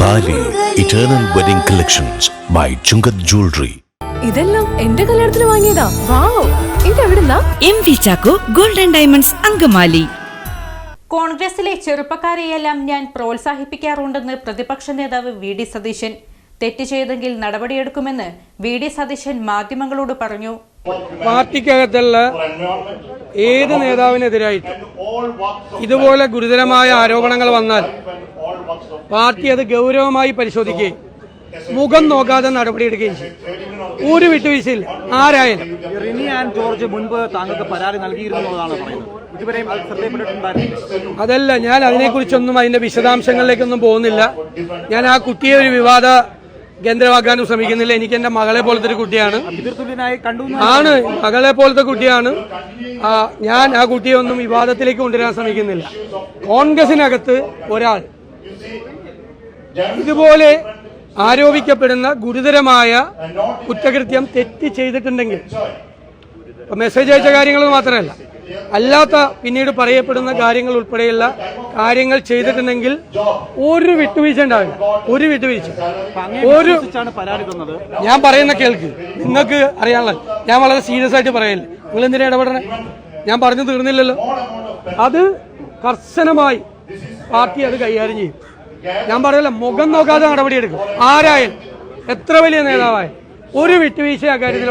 Eternal wedding collections by Chungath jewellery ഇതെല്ലാം എന്റെ കല്യാണത്തിന് വാങ്ങിയതാ. Wow ഇതെവിടുന്നാ? M V Chacko golden diamonds Angamaly. കോൺഗ്രസിലെ ചെറുപ്പക്കാരെയെല്ലാം ഞാൻ പ്രോത്സാഹിപ്പിക്കാറുണ്ടെന്ന് പ്രതിപക്ഷ നേതാവ് വി ഡി സതീശൻ. തെറ്റ് ചെയ്തെങ്കിൽ നടപടിയെടുക്കുമെന്ന് വി ഡി സതീശൻ മാധ്യമങ്ങളോട് പറഞ്ഞു. പാർട്ടിക്കകത്തുള്ള ഏത് നേതാവിനെതിരായിട്ട് ഇതുപോലെ ഗുരുതരമായ ആരോപണങ്ങൾ വന്നാൽ പാർട്ടി അത് ഗൗരവമായി പരിശോധിക്കുകയും മുഖം നോക്കാതെ നടപടിയെടുക്കുകയും ചെയ്യും ഒരു വിട്ടുവീഴ്ചയില്ല. ആരായാലും. റിനി ആൻഡ് ജോർജ് മുൻപ് താങ്കൾക്ക് പരാതി നൽകിയിരുന്നതാണ് അതല്ല ഞാൻ അതിനെക്കുറിച്ചൊന്നും അതിന്റെ വിശദാംശങ്ങളിലേക്കൊന്നും പോകുന്നില്ല. ഞാൻ ആ കുട്ടിയെ ഒരു വിവാദ കേന്ദ്രമാക്കാനും ശ്രമിക്കുന്നില്ല. എനിക്ക് എന്റെ മകളെ പോലത്തെ ഒരു കുട്ടിയാണ് ആണ്. മകളെ പോലത്തെ കുട്ടിയാണ്. ഞാൻ ആ കുട്ടിയെ ഒന്നും വിവാദത്തിലേക്ക് കൊണ്ടുവരാൻ ശ്രമിക്കുന്നില്ല. കോൺഗ്രസിനകത്ത് ഒരാൾ ഇതുപോലെ ആരോപിക്കപ്പെടുന്ന ഗുരുതരമായ കുറ്റകൃത്യം തെറ്റ് ചെയ്തിട്ടുണ്ടെങ്കിൽ മെസ്സേജ് അയച്ച കാര്യങ്ങൾ മാത്രമല്ല അല്ലാത്ത പിന്നീട് പറയപ്പെടുന്ന കാര്യങ്ങൾ ഉൾപ്പെടെയുള്ള കാര്യങ്ങൾ ചെയ്തിട്ടുണ്ടെങ്കിൽ ഒരു വിട്ടുവീഴ്ച ഉണ്ടാവില്ല ഒരു വിട്ടുവീഴ്ച. ഒരു ഞാൻ പറയുന്ന കേൾക്ക്. നിങ്ങൾക്ക് അറിയാനുള്ള ഞാൻ വളരെ സീരിയസ് ആയിട്ട് പറയല്ലേ? നിങ്ങൾ എന്തിനാ ഇടപെടണേ? ഞാൻ പറഞ്ഞു തീർന്നില്ലല്ലോ. അത് കർശനമായി പാർട്ടി അത് കൈകാര്യം ചെയ്യും. ഞാൻ പറയല്ല മുഖം നോക്കാതെ നടപടിയെടുക്കും ആരായാലും? എത്ര വലിയ നേതാവായാലും? ഒരു വിട്ടുവീഴ്ച അക്കാര്യത്തിൽ